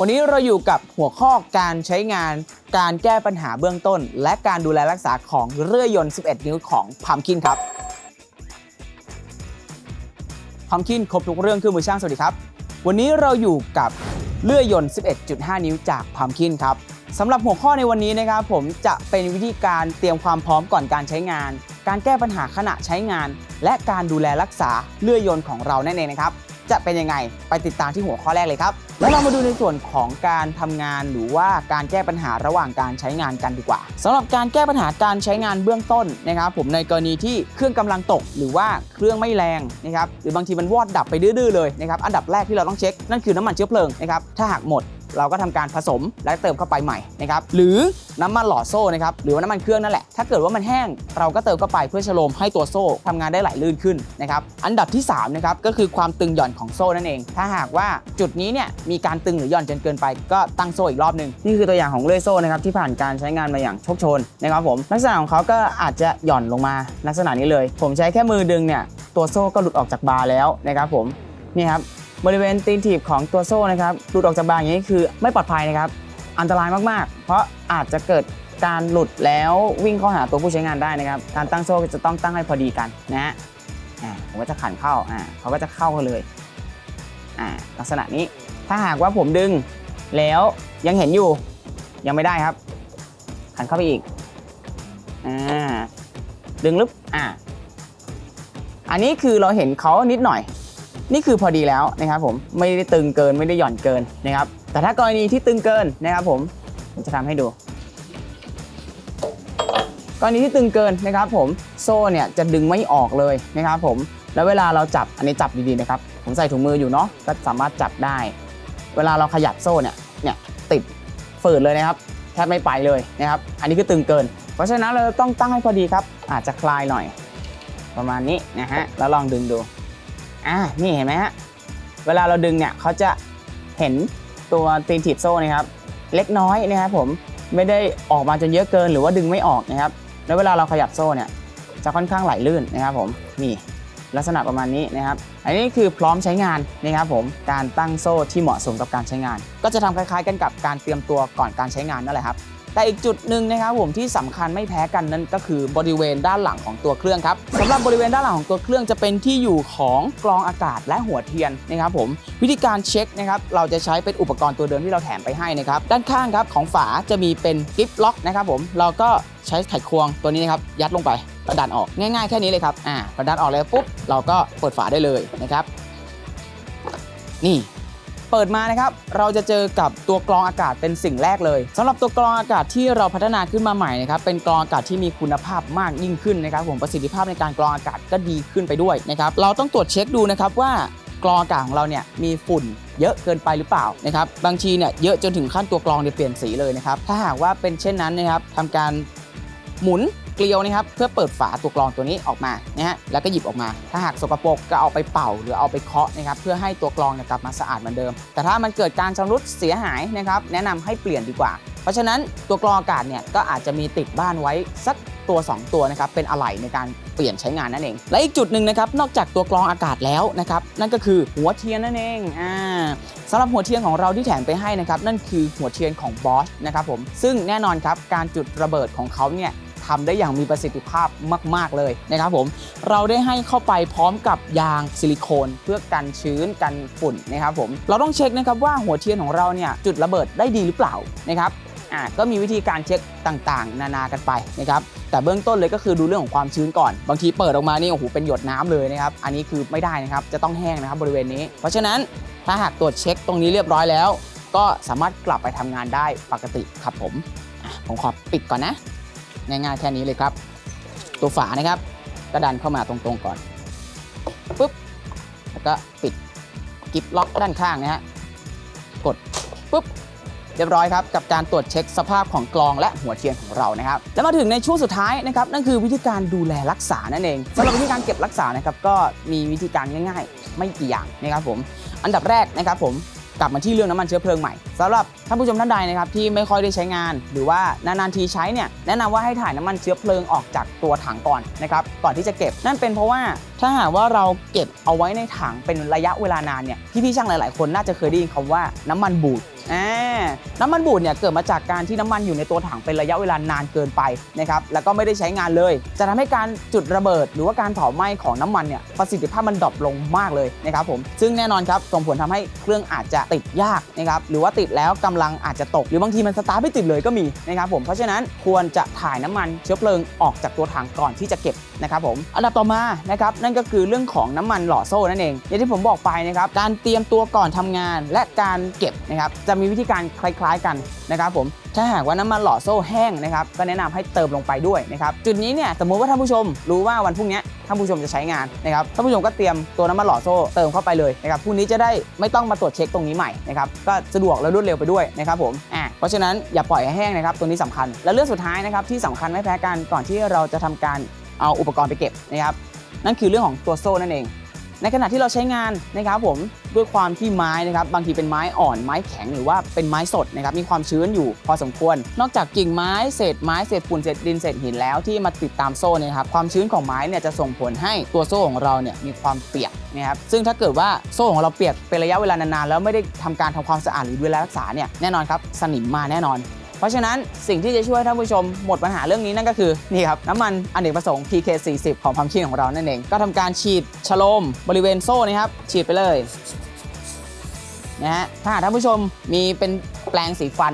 วันนี้เราอยู่กับหัวข้อการใช้งาน การแก้ปัญหาเบื้องต้น และการดูแลรักษาของเรื่อยยนต์ 11 นิ้วของพัมคินครับพัมคินครบทุกเรื่องคือมือช่างสวัสดีครับ วันนี้เราอยู่กับเลื่อยยนต์ 11.5 นิ้วจากพัมคินครับสำหรับหัวข้อในวันนี้นะครับ ผมจะเป็นวิธีการเตรียมความพร้อมก่อนการใช้งาน การแก้ปัญหาขณะใช้งาน และการดูแลรักษาเลื่อยยนต์ของเรานั่นเองนะครับ จะเป็นยังไงไปติดตามที่หัวข้อแรกเลยครับ แล้วเรามาดูในส่วนของการทำงานหรือว่าการแก้ปัญหาระหว่างการใช้งานกันดีกว่าสำหรับการแก้ปัญหาการใช้งานเบื้องต้นนะครับ ผมในกรณีที่เครื่องกำลังตก หรือว่าเครื่องไม่แรงนะครับหรือบางทีมันวอดดับไปดื้อๆเลยนะครับอันดับแรกที่เราต้องเช็คนั่นคือน้ำมันเชื้อเพลิงนะครับถ้าหากหมด เราก็ทำการผสมและเติมเข้าไปใหม่นะครับหรือน้ำมันหล่อโซ่นะครับหรือว่าน้ำมันเครื่องนั่นแหละถ้าเกิดว่ามันแห้งเราก็เติมเข้าไปเพื่อชโลมให้ตัวโซ่ทำงานได้ไหลลื่นขึ้นนะครับอันดับที่3นะครับก็คือความตึงหย่อนของโซ่นั่นเอง ถ้าหากว่าจุดนี้เนี่ยมีการตึงหรือหย่อนจนเกินไป ก็ตั้งโซ่อีกรอบหนึ่งนี่คือตัวอย่างของเลื่อยโซ่นะครับที่ผ่านการใช้งานมาอย่างโชคชนนะครับผมลักษณะของเขาก็อาจจะหย่อนลงมาลักษณะนี้เลย ผมใช้แค่มือดึงเนี่ยตัวโซ่ก็หลุดออกจากบาร์แล้วนะครับผมนี่ครับ บริเวณตีนถีบของตัวโซ่นะครับหลุดออกจากบางอย่างนี้คือไม่ปลอดภัยนะครับ อันตรายมากๆ เพราะอาจจะเกิดการหลุดแล้ววิ่งเข้าหาตัวผู้ใช้งานได้นะครับ การตั้งโซ่จะต้องตั้งให้พอดีกันนะฮะผมก็จะขันเข้าอ่าเขาก็จะเข้ากันเลยอ่าลักษณะนี้ถ้าหากว่าผมดึงแล้วยังเห็นอยู่ยังไม่ได้ครับ ขันเข้าไปอีกอ่าดึงลึบอ่าอันนี้คือเราเห็นเขานิดหน่อย นี่คือพอดีแล้วนะครับผมไม่ได้ตึงเกินไม่ได้หย่อนเกินนะครับ แต่ถ้ากรณีที่ตึงเกินนะครับผมผมจะทำให้ดูกรณีที่ตึงเกินนะครับผมโซ่เนี่ยจะดึงไม่ออกเลยนะครับผมแล้วเวลาเราจับอันนี้จับดีๆนะครับ ผมใส่ถุงมืออยู่เนาะก็สามารถจับได้ เวลาเราขยับโซ่เนี่ยเนี่ยติดฝืดเลยนะครับแทบไม่ไปเลยนะครับ อันนี้คือตึงเกิน เพราะฉะนั้นเราต้องตั้งให้พอดีครับ อาจจะคลายหน่อย ประมาณนี้นะฮะแล้วลองดึงดู อ่านี่เห็นไหมฮะเวลาเราดึงเนี่ยเขาจะเห็นตัวตีนถีบโซ่นะครับ เล็กน้อยนะครับผมไม่ได้ออกมาจนเยอะเกินหรือว่าดึงไม่ออกนะครับ แล้วเวลาเราขยับโซ่เนี่ยจะค่อนข้างไหลลื่นนะครับผมนี่ลักษณะประมาณนี้นะครับ อันนี้คือพร้อมใช้งานนะครับผมการตั้งโซ่ที่เหมาะสมกับการใช้งาน ก็จะทำคล้ายๆ กันกับการเตรียมตัวก่อนการใช้งานนั่นแหละครับ แต่อีกจุดหนึ่งนะครับผมที่สำคัญไม่แพ้กันนั่นก็คือบริเวณด้านหลังของตัวเครื่องครับสำหรับบริเวณด้านหลังของตัวเครื่องจะเป็นที่อยู่ของกรองอากาศและหัวเทียนนะครับผมวิธีการเช็คนะครับเราจะใช้เป็นอุปกรณ์ตัวเดิมที่เราแถมไปให้นะครับด้านข้างครับของฝาจะมีเป็นกิฟล็อกนะครับผมเราก็ใช้ไขควงตัวนี้นะครับยัดลงไปแล้วดันออกง่ายๆแค่นี้เลยครับอ่าพอดันออกแล้วปุ๊บเราก็เปิดฝาได้เลยนะครับนี่ เปิดมานะครับเราจะเจอกับตัวกรองอากาศเป็นสิ่งแรกเลยสำหรับตัวกรองอากาศที่เราพัฒนาขึ้นมาใหม่นะครับเป็นกรองอากาศที่มีคุณภาพมากยิ่งขึ้นนะครับผมประสิทธิภาพในการกรองอากาศก็ดีขึ้นไปด้วยนะครับเราต้องตรวจเช็คดูนะครับว่ากรองอากาศของเราเนี่ยมีฝุ่นเยอะเกินไปหรือเปล่านะครับบางทีเนี่ยเยอะจนถึงขั้นตัวกรองเนี่ยเปลี่ยนสีเลยนะครับถ้าหากว่าเป็นเช่นนั้นนะครับทำการหมุน เกลียวนะครับเพื่อเปิดฝาตัวกรองตัวนี้ออกมานะฮะแล้วก็หยิบออกมา ถ้าหากสกปรกก็เอาไปเป่าหรือเอาไปเคาะนะครับเพื่อให้ตัวกรองกลับมาสะอาดเหมือนเดิม แต่ถ้ามันเกิดการชำรุดเสียหายนะครับแนะนำให้เปลี่ยนดีกว่า เพราะฉะนั้นตัวกรองอากาศเนี่ยก็อาจจะมีติดบ้านไว้สักตัว 2 ตัวนะครับเป็นอะไหล่ในการเปลี่ยนใช้งานนั่นเอง และอีกจุดหนึ่งนะครับนอกจากตัวกรองอากาศแล้วนะครับนั่นก็คือหัวเทียนนั่นเองอ่าสำหรับหัวเทียนของเราที่แถมไปให้นะครับนั่นคือหัวเทียนของบอสนะครับผมซึ่งแน่นอนครับการจุดระเบิดของเขาเนี่ย ทำได้อย่างมีประสิทธิภาพมาก ๆ เลยนะครับผมเราได้ให้เข้าไปพร้อมกับยางซิลิโคน เพื่อกันชื้นกันฝุ่นนะครับผมเราต้องเช็คนะครับว่าหัวเทียนของเราเนี่ยจุดระเบิดได้ดีหรือเปล่านะครับอ่าก็มีวิธีการเช็คต่างๆ นานากันไปนะครับแต่เบื้องต้นเลยก็คือดูเรื่องของความชื้นก่อน บางทีเปิดออกมานี่โอ้โหเป็นหยดน้ำเลยนะครับอันนี้คือไม่ได้นะครับจะต้องแห้งนะครับบริเวณนี้ เพราะฉะนั้นถ้าหากตรวจเช็คตรงนี้เรียบร้อยแล้ว ก็สามารถกลับไปทำงานได้ปกติครับผมผมขอปิดก่อนนะ ง่ายๆแค่นี้เลยครับ ตัวฝานะครับก็ดันเข้ามาตรงๆก่อนปุ๊บแล้วก็ปิดกิฟล็อกด้านข้างนะฮะกดปุ๊บเรียบร้อยครับกับการตรวจเช็คสภาพของกลองและหัวเทียนของเรานะครับแล้วมาถึงในช่วงสุดท้ายนะครับนั่นคือวิธีการดูแลรักษานั่นเองสำหรับวิธีการเก็บรักษานะครับก็มีวิธีการง่าย ๆ ไม่กี่อย่างนะครับผมอันดับแรกนะครับผม กลับมาที่เรื่องน้ำมันเชื้อเพลิงใหม่สำหรับท่านผู้ชมท่านใดนะครับที่ไม่ค่อยได้ใช้งาน หรือว่านานๆทีใช้เนี่ยแนะนำว่าให้ถ่ายน้ำมันเชื้อเพลิงออกจากตัวถังก่อนนะครับก่อนที่จะเก็บ นั่นเป็นเพราะว่าถ้าหากว่าเราเก็บเอาไว้ในถังเป็นระยะเวลานานเนี่ยพี่ๆช่างหลายๆ คนน่าจะเคยได้ยินคำว่าน้ำมันบูดอ่าน้ำมันบูดเนี่ยเกิดมาจากการที่น้ำมันอยู่ในตัวถังเป็นระยะเวลานานเกินไปนะครับแล้วก็ไม่ได้ใช้งานเลย จะทำให้การจุดระเบิด หรือว่าการเผาไหม้ของน้ำมันเนี่ยประสิทธิภาพมันดรอปลงมากเลยนะครับผมซึ่งแน่นอนครับส่งผลทำให้เครื่องอาจจะติดยากนะครับหรือว่าติดแล้วกำลังอาจจะตก หรือบางทีมันสตาร์ทไม่ติดเลยก็มีนะครับผมเพราะฉะนั้นควรจะถ่ายน้ำมันเชื้อเพลิงออกจากตัวถังก่อนที่จะเก็บ นะครับผมอันดับต่อมานะครับนั่นก็คือเรื่องของน้ำมันหล่อโซ่นั่นเอง อย่างที่ผมบอกไปนะครับการเตรียมตัวก่อนทำงาน และการเก็บนะครับจะมีวิธีการคล้ายๆกันนะครับผมถ้าหากว่าน้ำมันหล่อโซ่แห้งนะครับก็แนะนำให้เติมลงไปด้วยนะครับจุดนี้เนี่ยสมมุติว่าท่านผู้ชมรู้ว่าวันพรุ่งนี้ท่านผู้ชมจะใช้งานนะครับท่านผู้ชมก็เตรียมตัวน้ำมันหล่อโซ่เติมเข้าไปเลยนะครับพรุ่งนี้จะได้ไม่ต้องมาตรวจเช็คตรงนี้ใหม่นะครับก็สะดวกและรวดเร็วไปด้วยนะครับผมอ่าเพราะฉะนั้นอย่าปล่อยให้แห้งนะครับตัวนี้สำคัญ และเรื่องสุดท้ายนะครับที่สำคัญไม่แพ้กันก่อนที่เราจะทำการ เอาอุปกรณ์ไปเก็บนะครับ นั่นคือเรื่องของตัวโซ่นั่นเอง ในขณะที่เราใช้งานนะครับผมด้วยความที่ไม้นะครับบางทีเป็นไม้อ่อนไม้แข็งหรือว่าเป็นไม้สดนะครับมีความชื้นอยู่พอสมควร นอกจากกิ่งไม้เศษไม้เศษฝุ่นเศษดินเศษหินแล้วที่มาติดตามโซ่เนี่ยครับความชื้นของไม้เนี่ยจะส่งผลให้ตัวโซ่ของเราเนี่ยมีความเปียกนะครับซึ่งถ้าเกิดว่าโซ่ของเราเปียกเป็นระยะเวลานานๆแล้วไม่ได้ทำการทำความสะอาดหรือดูแลรักษาเนี่ยแน่นอนครับสนิมมาแน่นอน เพราะฉะนั้นสิ่งที่จะช่วยท่านผู้ชมหมดปัญหาเรื่องนี้นั่นก็คือนี่ครับน้ำมันอเนกประสงค์ PK40 ของพัมคินของเรานั่นเอง ก็ทำการฉีดชโลมบริเวณโซ่นะครับฉีดไปเลยนะฮะถ้าท่านผู้ชมมีเป็นแปรงสีฟัน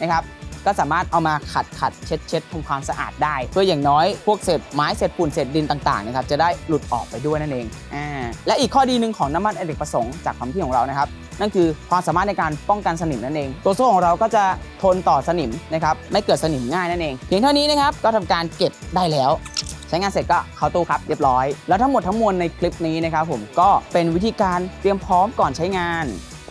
นะครับก็สามารถเอามาขัดขัดเช็ดเช็ดทำความสะอาดได้ เพื่ออย่างน้อยพวกเศษไม้เศษฝุ่นเศษดินต่างๆนะครับจะได้หลุดออกไปด้วยนั่นเองอ่าและอีกข้อดีหนึ่งของน้ำมันอเนกประสงค์จากพัมคินของเรานะครับ นั่นคือความสามารถในการป้องกันสนิมนั่นเอง ตัวโซ่ของเราก็จะทนต่อสนิมนะครับไม่เกิดสนิมง่ายนั่นเองเพียงเท่านี้นะครับก็ทำการเก็บได้แล้วใช้งานเสร็จก็เข้าตู้ครับเรียบร้อย แล้วทั้งหมดทั้งมวลในคลิปนี้นะครับผมก็เป็นวิธีการเตรียมพร้อมก่อนใช้งาน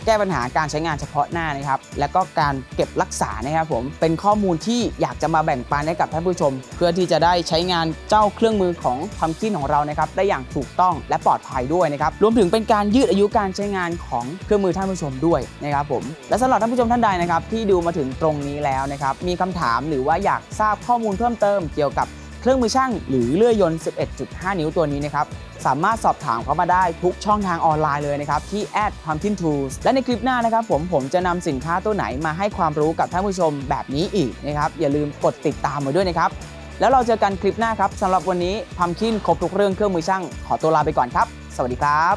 แก้ปัญหาการใช้งานเฉพาะหน้านะครับ แล้วก็การเก็บรักษานะครับผมเป็นข้อมูลที่อยากจะมาแบ่งปันให้กับท่านผู้ชม เพื่อที่จะได้ใช้งานเจ้าเครื่องมือของพัมคินของเรานะครับได้อย่างถูกต้องและปลอดภัยด้วยนะครับรวมถึงเป็นการยืดอายุการใช้งานของเครื่องมือท่านผู้ชมด้วยนะครับผมและสำหรับท่านผู้ชมท่านใดนะครับที่ดูมาถึงตรงนี้แล้วนะครับมีคำถามหรือว่าอยากทราบข้อมูลเพิ่มเติมเกี่ยวกับ เครื่องมือช่างหรือเลื่อยยนต์ 11.5 นิ้วตัวนี้นะครับสามารถสอบถามเข้ามาได้ทุกช่องทางออนไลน์เลยนะครับ ที่ @pumpkin tools และในคลิปหน้านะครับผมผมจะนำสินค้าตัวไหนมาให้ความรู้กับท่านผู้ชมแบบนี้อีกนะครับ อย่าลืมกดติดตามมาด้วยนะครับ แล้วเราเจอกันคลิปหน้าครับสำหรับวันนี้พัมคินครบทุกเรื่องเครื่องมือช่าง ขอตัวลาไปก่อนครับ สวัสดีครับ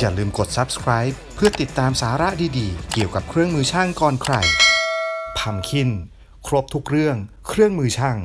อย่าลืมกด subscribe เพื่อติดตามสาระดีๆ เกี่ยวกับเครื่องมือช่างก่อนใครพัมคิน ครบทุกเรื่องเครื่องมือช่าง